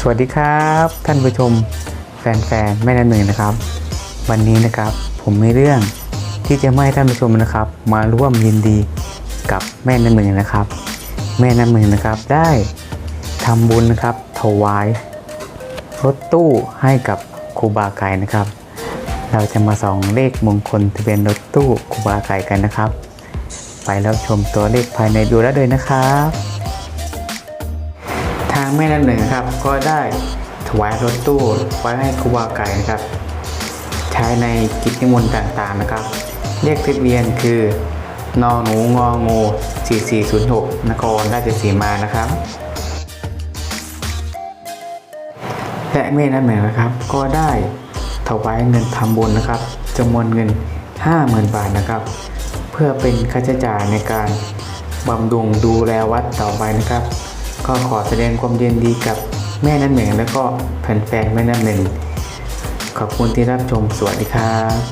สวัสดีครับ ท่านผู้ชมแฟนๆแม่น้ำหนึ่งนะครับ วันนี้นะครับผมมีเรื่องที่จะให้ท่านผู้ชมนะครับ มาร่วมยินดีกับแม่น้ำหนึ่งนะครับ แม่น้ำหนึ่งนะครับได้ทำบุญนะครับถวายรถตู้ให้กับครูบาไก่นะครับ เราจะมาส่องเลขมงคลทะเบียนรถตู้ครูบาไก่กันนะครับ ไปแล้วชมตัวเลขภายในดูแล้วเลยนะครับางแม่น้ำหนึ่งครับ ก็ได้ถวายรถตู้ไว้ให้ครูบาไก่นะครับ ใช้ในกิจนิมนต์ต่างๆนะครับ เลขทะเบียนคือนอหนูงองู4406 นครราชสีมานะครับ และแม่น้ำหนึ่งนะครับ ก็ได้ถวายเงินทำบุญนะครับจำนวนเงิน 50,000 บาทนะครับ เพื่อเป็นค่าใช้จ่ายในการบำรุงดูแลวัดต่อไปนะครับ ก็ขอแสดงความยินดีกับแม่น้ำหนึ่งและก็แฟนๆแม่น้ำหนึ่ง ขอบคุณที่รับชมสวัสดีครับ